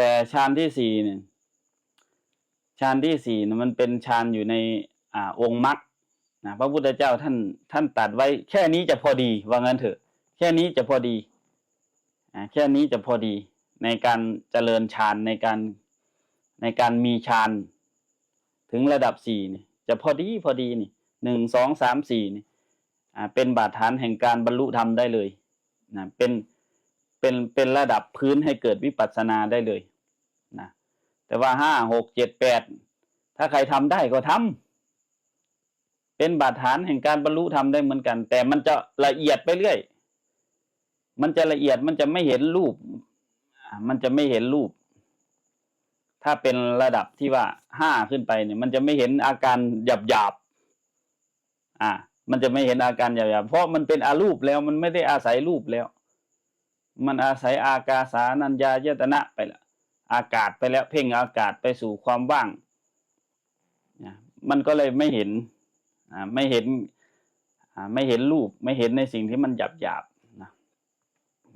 แต่ฌานที่สี่เนี่ยฌานที่สี่มันเป็นฌานอยู่ในอ่าองค์มรรคนะพระพุทธเจ้าท่านท่านตัดไว้ แค่นี้จะพอดีว่างั้นเถอะ แค่นี้จะพอดีอ่าแค่นี้จะพอดีในการเจริญฌานในการในการมีฌานถึงระดับสี่เนี่ยจะพอดีพอดีนี่หนึ่งสองสามสี่นี่อ่าเป็นบาดฐานแห่งการบรรลุธรรมได้เลยนะเป็น เป็นเป็นระดับพื้นให้เกิดวิปัสสนาได้เลยนะแต่ว่าห้าหกเจ็ดแปดถ้าใครทำได้ก็ทำเป็นบาดฐานแห่งการบรรลุธรรมได้เหมือนกัน แต่มันจะละเอียดไปเรื่อย มันจะละเอียดมันจะไม่เห็นรูป มันจะไม่เห็นรูป ถ้าเป็นระดับที่ว่าห้าขึ้นไปเนี่ย มันจะไม่เห็นอาการหยาบหยาบอ่า มันจะไม่เห็นอาการหยาบหยาบเพราะมันเป็นอารูปแล้วมันไม่ได้อาศัยรูปแล้ว มันอาศัยอากาสานัญญายตนะไปล้วอากาศไปแล้ว เพ่งอากาศไปสู่ความว่างนะมันก็เลยไม่เห็นไม่เห็นไม่เห็นรูปไม่เห็นในสิ่งที่มันหยาบหยาบนะ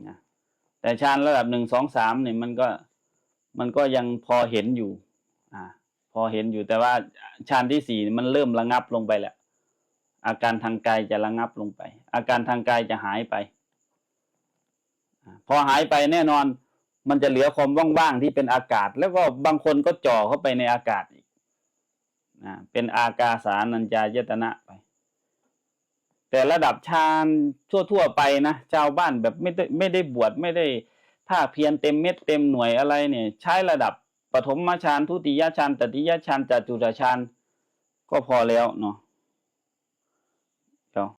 นะแต่ฌานระดับหนึ่งสองสามเนี่ยมันก็มันก็ยังพอเห็นอยู่อ่าพอเห็นอยู่แต่ว่าฌานที่สี่มันเริ่มระงับลงไปแล้วอาการทางกายจะระงับลงไป อาการทางกายจะหายไป พอหายไปแน่นอน มันจะเหลือความว่างๆที่เป็นอากาศ แล้วก็บางคนก็จ่อเข้าไปในอากาศอีกอ่าเป็นอากาสานัญจายตนะไป แต่ระดับฌานทั่วๆไปนะชาวบ้านแบบไม่ได้ไม่ได้บวชไม่ได้ภาคเพียรเต็มเม็ดเต็มหน่วยอะไรเนี่ย ใช้ระดับปฐมฌานทุติยฌานตติยฌานจตุตฌานก็พอแล้วเนาะ